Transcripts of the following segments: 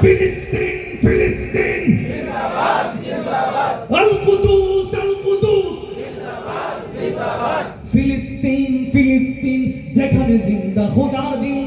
ফিলিস্তিন ফিলিস্তিন। আল কুদুস যেখানে জিন্দা খোদার দিন।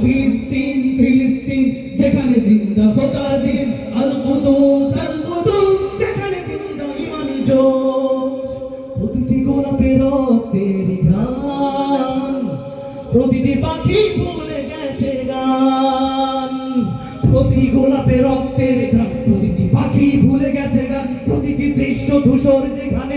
ফিলিস্তিন ফিলিস্তিন, যেখানে জিন্দা খোদার দিন। আল কুদুস আল কুদুস, যেখানে জিন্দা ইমানি জোশ। প্রতিটি গোলাপের রক্তের গান প্রতিটি পাখি ভুলে গেছে গান। প্রতি গোলাপে রক্তের গান প্রতিটি পাখি ভুলে গেছে গান। প্রতিটি দৃশ্য ধূসর যেখানে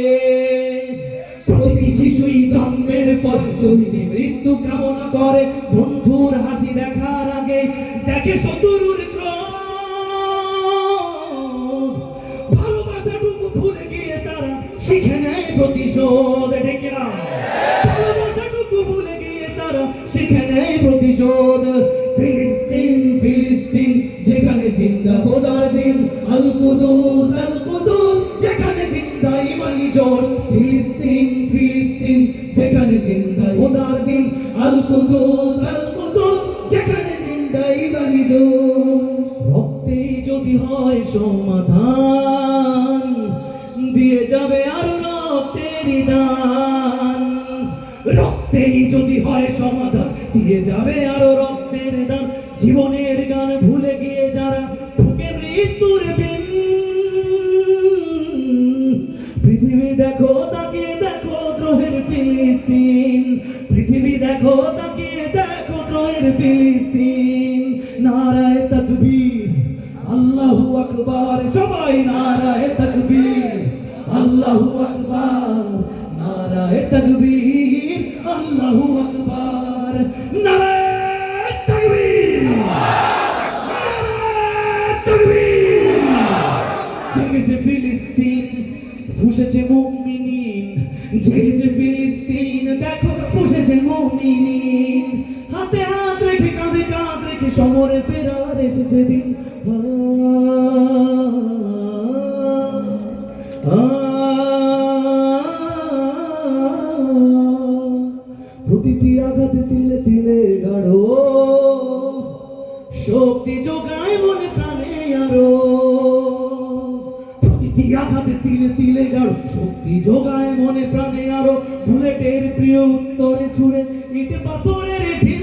শিশুই জন্মের পর শহীদ মৃত্যু কামনা করে। বন্ধুর হাসি দেখার আগে দেখে শত্রুর ভালোবাসাটুকু ভুলে গিয়ে তারা শিখে নেয় প্রতিশোধ ডেকে না? ভালোবাসাটুকু ভুলে গিয়ে তারা শিখে নেয় প্রতিশোধ। দান। রক্তেই যদি হয় সমাধান, দিয়ে যাবে আরও রক্তের দান। জীবনের গান ভুলে গিয়ে যারা ঢুকে মৃত্যুর বিন পৃথিবী দেখো দ্রোহের ফিলিস্তিন। নারায় তকবীর, আল্লাহু আকবার। সবাই নারায় তকবীর, আল্লাহু আকবার। নারায় তকবীর, আল্লাহু আকবার। নারায় তকবীর তকবীর। জেগেছে ফিলিস্তিন, ফুসেছে মুমিনিন। জেগেছে ফিলিস্তিন, দেখো, ফুসেছে মুমিনিন। হাতে হাত সমরে ফেরার এসেছে দিন। প্রতিটি আঘাতে তিলে তিলে গাঢ়। শক্তি যোগায় মনে প্রাণে আরও। প্রতিটি আঘাতে তিলে তিলে গাঢ়। শক্তি যোগায় মনে প্রাণে আরও। বুলেটের প্রিয় উত্তরে ছুড়ে ইটে পাথরের ঢিল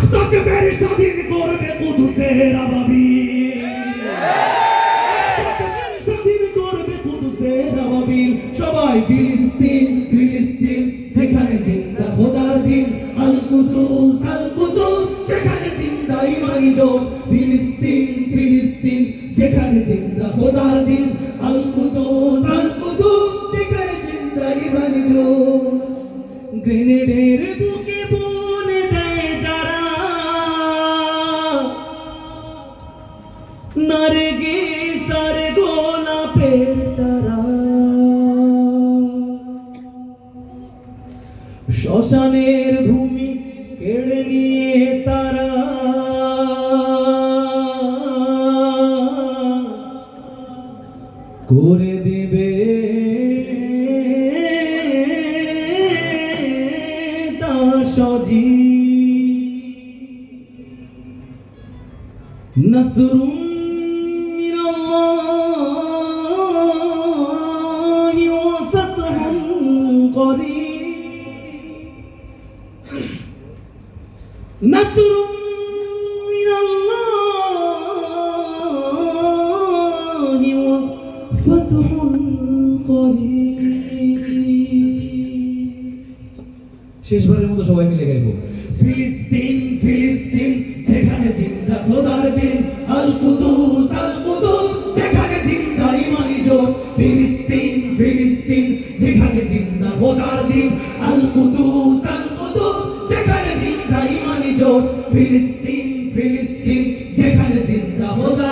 আকসাকে ফের স্বাধীন করবে কুদুসের আবাবি নারগি গোলাপের চারা। শ্মশানের ভূমি কেড়ে নিয়ে তারা। করে দেবে তা সজি নসরুম শেষবারের মতো সবাই মিলে গাইব। ফিলিস্তিন ফিলিস্তিন, যেখানে জিন্দা খোদার দিন আল কুদুস আল কুদুস যেখানে জিন্দা ইমানি জোশ, ফিলিস্তিন ফিলিস্তিন, যেখানে জিন্দা খোদার দিন আল কুদুস আল কুদুস যেখানে জিন্দা ইমানি জোশ, ফিলিস্তিন ফিলিস্তিন, যেখানে জিন্দা খোদার